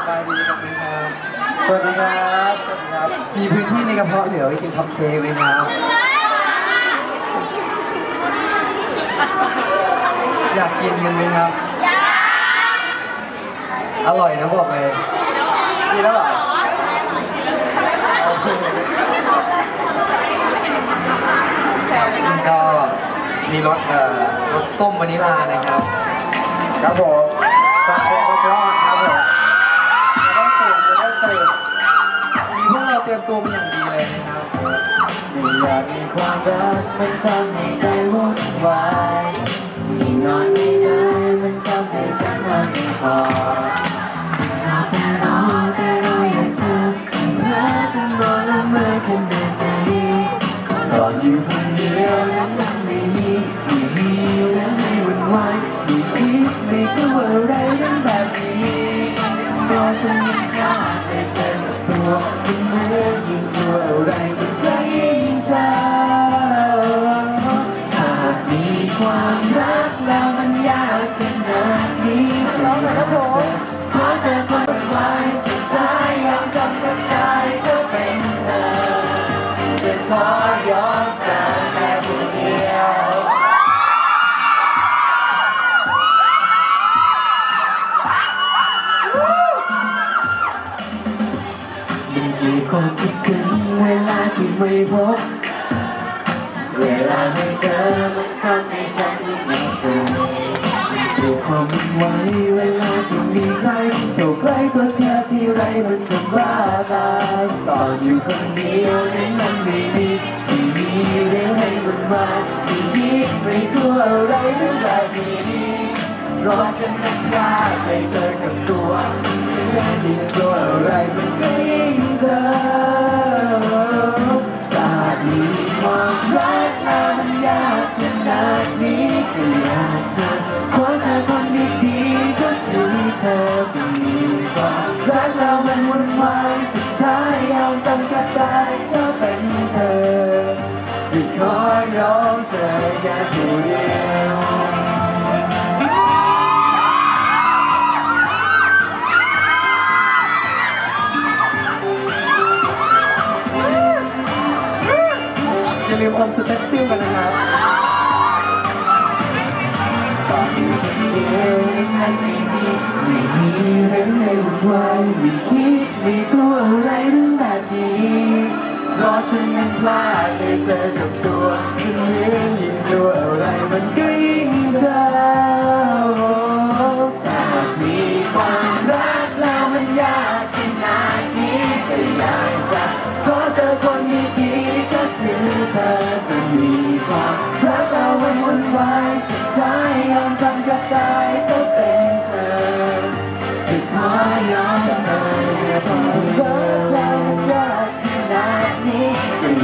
สบายดีกับคุณครับสวัสดีครับสวัสดีครับ มีพื้นที่ในกระเพาะเหลือไว้กินคัพเค้กไหมครับ อยากกินกันไหมครับ อร่อยนะบอกเลยกินแล้วเหรอก็มีรสเอ่อรสส้มวานิลานะครับ ครับผมฝากเป็นรอบครับผม รียมตัวเป็นอย่างดีเลยนะครับไม่อยากมีความรักมันทำให้ใจวุ่นวายยิ่งนอนไม่ได้มันทำให้ฉันวันไม่พอแต่รอแต่รออยากเจอเธอต้องรอละเมอขนาดไหนรออยู่คนเดียวนั้นมันไม่มีไม่มีแล้วให้วุ่นวายไม่งคิดไม่กลัว ยังกี่คนคิดถึงเวลาที่ไม่พบ เวลาไม่เจอมันทำให้ฉันยิ่งไม่เจอดูความวุ่นวายเวลาที่มีใครอยู่ใกล้ตัวเธอที่ไรมันจะบ้าตายตอนอยู่คนเดียวนั้นมันไม่มีไม่มีเรื่องให้มันมาที่นี้ไม่กลัวอะไรเรื่องแบบนี้รอฉันนักกล้าไปเจอกับตัวไม่ได้ รักเรามันวุ่นวายสุดท้ายยอมจำกัดใจเธอเป็นเธอจะขอยรอเธอแค่ผู้เดียวอย่าลืมอมสเต็ปซิ่งกันนะครับตอนนเดียวยังไงไม่มีไม่มี ไว้ไม่คิดไม่กลัวอะไรเรื่องแบบนี้รอฉันนั้นพลาดไปเจอกับตัว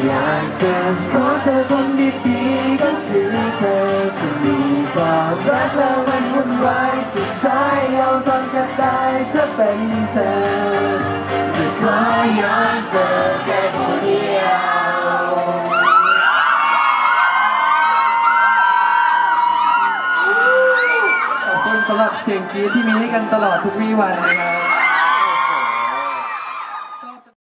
อยากจะขอเธอคนดีๆก็คือเธอจะมีความรักเรามันวุ่นวายสุดท้ายยอมทำกับตายเธอเป็นเธอจะขอย้อมเธอแค่ผู้เดียวขอบคุณสำหรับเสียงกรี๊ดที่มีให้กันตลอดทุกวี่วันนะครับ